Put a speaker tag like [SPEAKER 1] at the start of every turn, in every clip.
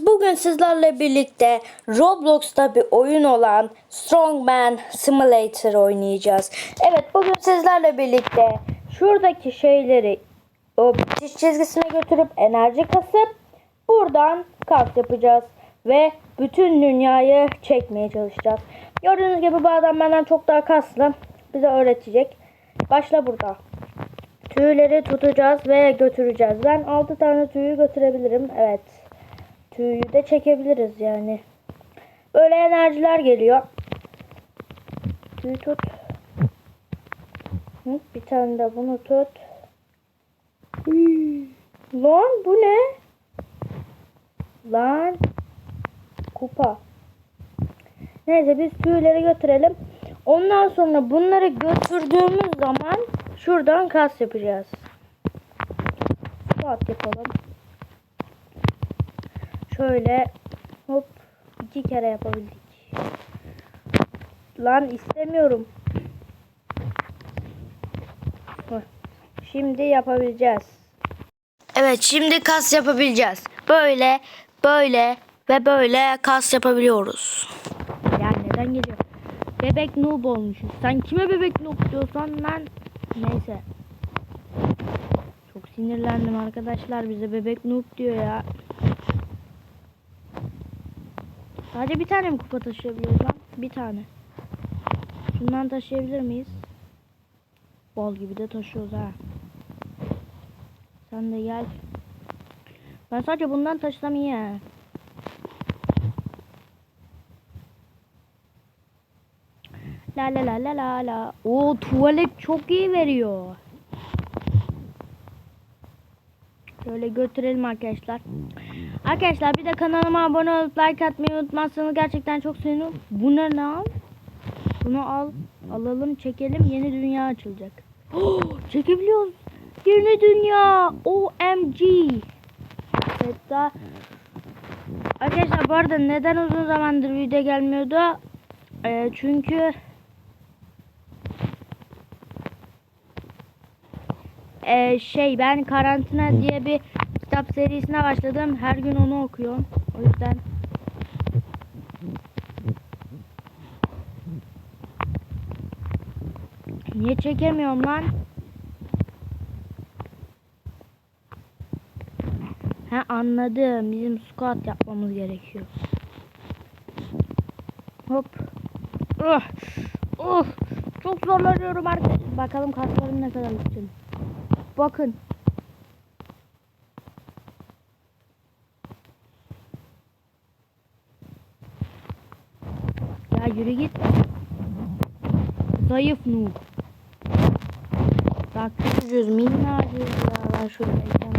[SPEAKER 1] Bugün sizlerle birlikte Roblox'ta bir oyun olan Strongman Simulator oynayacağız. Evet bugün sizlerle birlikte şuradaki şeyleri o bitiş çizgisine götürüp enerji kasıp buradan kas yapacağız. Ve bütün dünyayı çekmeye çalışacağız. Gördüğünüz gibi bu adam benden çok daha kaslı. Bize öğretecek. Başla burada. Tüyleri tutacağız ve götüreceğiz. Ben 6 tane tüyü götürebilirim. Evet. Tüyü de çekebiliriz yani. Böyle enerjiler geliyor. Tüyü tut. Hı, Bir tane de bunu tut. Lan bu ne? Lan. Kupa. Neyse biz tüyleri götürelim. Ondan sonra bunları götürdüğümüz zaman şuradan kas yapacağız. Squat yapalım. Şöyle hop iki kere yapabildik. Lan istemiyorum. Şimdi yapabileceğiz. Evet şimdi kas yapabileceğiz. Böyle böyle ve böyle kas yapabiliyoruz. Yani neden geliyor? Bebek noob olmuşuz. Sen kime bebek noob diyorsan ben neyse. Çok sinirlendim arkadaşlar bize bebek noob diyor ya. Sadece bir tane mi kupa taşıyabiliyoruz lan? Bir tane. Şundan taşıyabilir miyiz? Bol gibi de taşıyoruz ha. Sen de gel. Ben sadece bundan taşısam iyi ha. La la la la la la. O tuvalet çok iyi veriyor. Şöyle götürelim arkadaşlar. Arkadaşlar bir de kanalıma abone olup like atmayı unutmazsanız gerçekten çok sevinirim. Bu ne lan? Bunu al. Alalım çekelim. Yeni dünya açılacak. Oh, çekebiliyoruz. Yeni dünya. OMG. Daha. Arkadaşlar bu arada neden uzun zamandır video gelmiyordu? Ee, çünkü Ee, şey ben karantina diye bir kitap serisine başladım. Her gün onu okuyorum. O yüzden Niye çekemiyorum lan? He anladım. Bizim squat yapmamız gerekiyor. Hop. Uh, uh, çok zorlanıyorum arkadaşlar. Bakalım kaslarım ne kadar güçlü. Bakın. Ya yürü git. Zayıf noob. Bak küçücüğüz minnacığız ya. Ben şöyle geçeyim.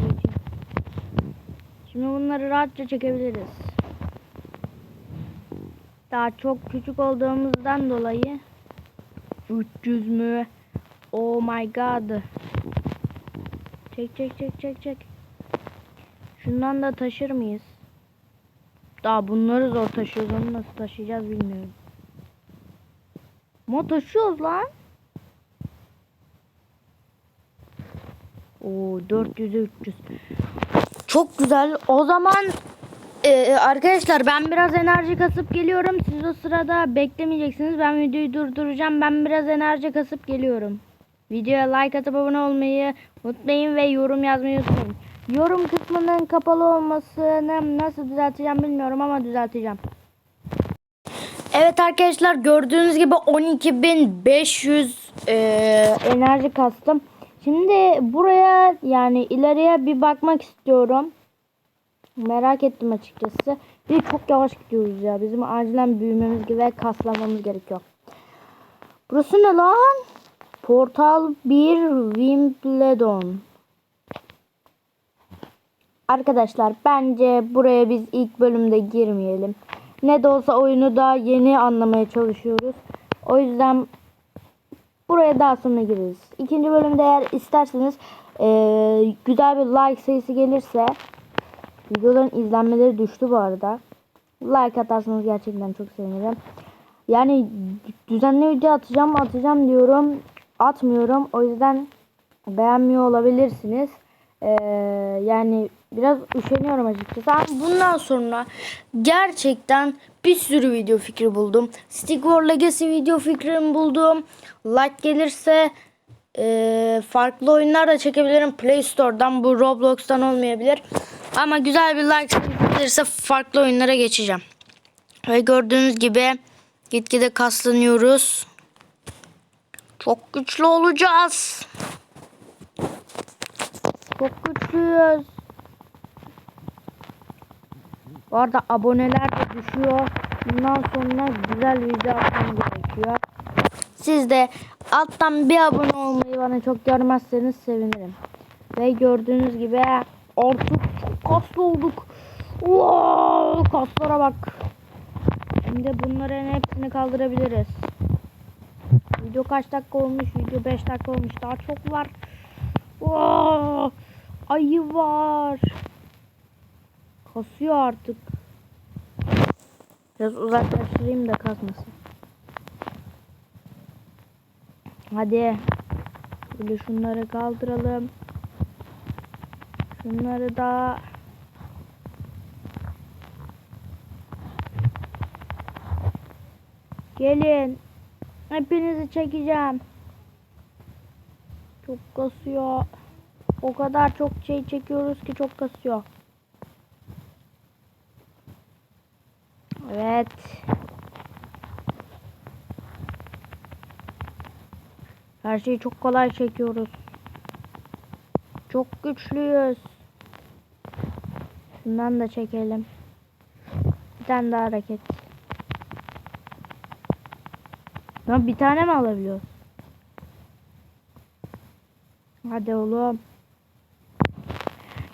[SPEAKER 1] Şimdi bunları rahatça çekebiliriz. Daha çok küçük olduğumuzdan dolayı 300 mü? Oh my god. Çek çek çek çek çek. Şundan da taşır mıyız? Daha bunları zor taşıyoruz. Onu nasıl taşıyacağız bilmiyorum. Ama taşıyoruz lan. Oo 400 300. Çok güzel. O zaman e, arkadaşlar ben biraz enerji kasıp geliyorum. Siz o sırada beklemeyeceksiniz. Ben videoyu durduracağım. Ben biraz enerji kasıp geliyorum. Videoya like atıp abone olmayı unutmayın ve yorum yazmayı unutmayın. Yorum kısmının kapalı olmasını nasıl düzelteceğim bilmiyorum ama düzelteceğim. Evet arkadaşlar gördüğünüz gibi 12.500 e, enerji kastım. Şimdi buraya yani ileriye bir bakmak istiyorum. Merak ettim açıkçası. Bir çok yavaş gidiyoruz ya. Bizim acilen büyümemiz ve kaslamamız gerekiyor. Burası ne lan? Portal 1 Wimbledon. Arkadaşlar bence buraya biz ilk bölümde girmeyelim. Ne de olsa oyunu daha yeni anlamaya çalışıyoruz. O yüzden buraya daha sonra gireriz. İkinci bölümde eğer isterseniz eee, güzel bir like sayısı gelirse videoların izlenmeleri düştü bu arada. Like atarsanız gerçekten çok sevinirim. Yani düzenli video atacağım atacağım diyorum. Atmıyorum. O yüzden beğenmiyor olabilirsiniz. Ee, yani biraz üşeniyorum açıkçası. Ama bundan sonra gerçekten bir sürü video fikri buldum. Stick War Legacy video fikrimi buldum. Like gelirse e, farklı oyunlar da çekebilirim. Play Store'dan bu Roblox'tan olmayabilir. Ama güzel bir like gelirse farklı oyunlara geçeceğim. Ve gördüğünüz gibi gitgide kaslanıyoruz. Çok güçlü olacağız. Çok güçlüyüz. Bu arada aboneler de düşüyor. Bundan sonra güzel video atmam gerekiyor. Siz de alttan bir abone olmayı bana çok görmezseniz sevinirim. Ve gördüğünüz gibi artık çok kaslı olduk. Wow, kaslara bak. Şimdi bunların hepsini kaldırabiliriz. Video kaç dakika olmuş? Video 5 dakika olmuş. Daha çok var. Wow, ayı var. Kasıyor artık. Biraz uzaklaştırayım da kasmasın. Hadi. Böyle şunları kaldıralım. Şunları da Gelin. Hepinizi çekeceğim. Çok kasıyor. O kadar çok şey çekiyoruz ki çok kasıyor. Evet. Her şeyi çok kolay çekiyoruz. Çok güçlüyüz. Şundan da çekelim. Bir tane daha hareket. Ya bir tane mi alabiliyoruz? Hadi oğlum.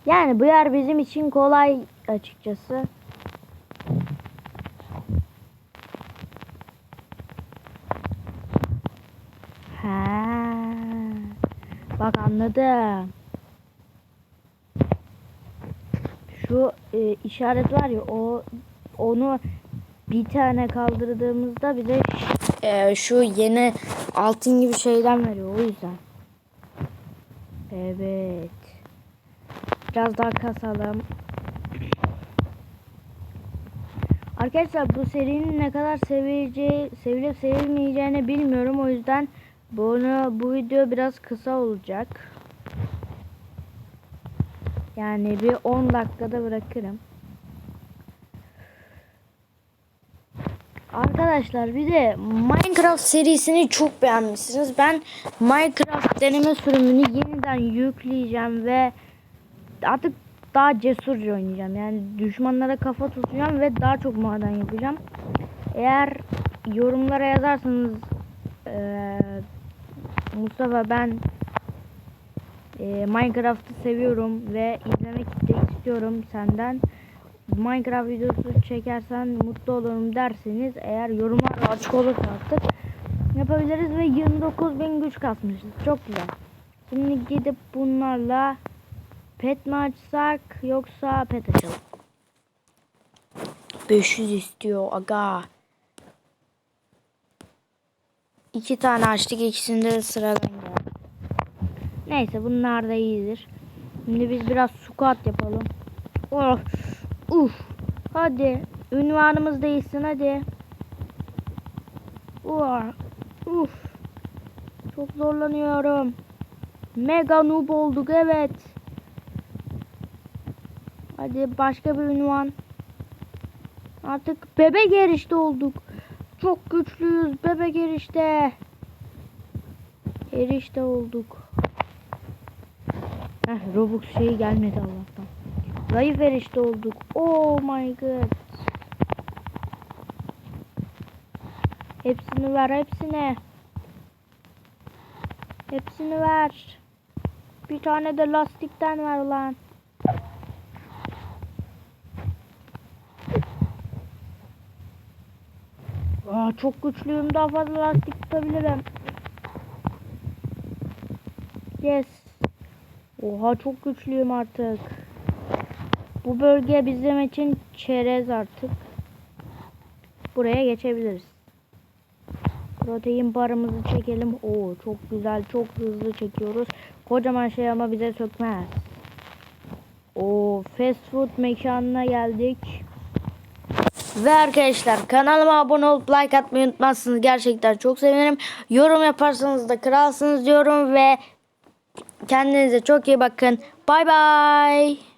[SPEAKER 1] Yani bu yer bizim için kolay açıkçası. Ha. Bak anladım. Şu e, işaret var ya o onu bir tane kaldırdığımızda bize e, şu yeni altın gibi şeyden veriyor o yüzden. Evet. Biraz daha kasalım. Arkadaşlar bu serinin ne kadar sevileceği, sevilip sevilmeyeceğini bilmiyorum. O yüzden bunu bu video biraz kısa olacak. Yani bir 10 dakikada bırakırım. Arkadaşlar bir de Minecraft serisini çok beğenmişsiniz. Ben Minecraft deneme sürümünü yeniden yükleyeceğim ve artık daha cesurca oynayacağım. Yani düşmanlara kafa tutacağım ve daha çok maden yapacağım. Eğer yorumlara yazarsanız eee, Mustafa ben eee, Minecraft'ı seviyorum ve izlemek istiyorum senden. Minecraft videosu çekersen mutlu olurum derseniz eğer yorumlar açık olursa artık yapabiliriz ve 29.000 güç kasmışız. Çok güzel. Şimdi gidip bunlarla pet mi açsak yoksa pet açalım. 500 istiyor aga. İki tane açtık ikisinde de sıradan geldi. Neyse bunlar da iyidir. Şimdi biz biraz squat yapalım. Oh. Uf. Hadi. Ünvanımız değilsin hadi. Uf. Uf. Çok zorlanıyorum. Mega noob olduk evet. Hadi başka bir ünvan. Artık bebek erişte olduk. Çok güçlüyüz bebek erişte. Erişte olduk. Heh, Robux şeyi gelmedi Allah'tan. Zayıf erişte olduk. Oh my god. Hepsini ver hepsine. Hepsini ver. Bir tane de lastikten ver lan. Aa, çok güçlüyüm. Daha fazla lastik tutabilirim. Yes. Oha çok güçlüyüm artık. Bu bölge bizim için çerez artık. Buraya geçebiliriz. Protein barımızı çekelim. Oo çok güzel, çok hızlı çekiyoruz. Kocaman şey ama bize sökmez. O fast food mekanına geldik. Ve arkadaşlar kanalıma abone olup like atmayı unutmazsınız. Gerçekten çok sevinirim. Yorum yaparsanız da kralsınız diyorum ve kendinize çok iyi bakın. Bay bay.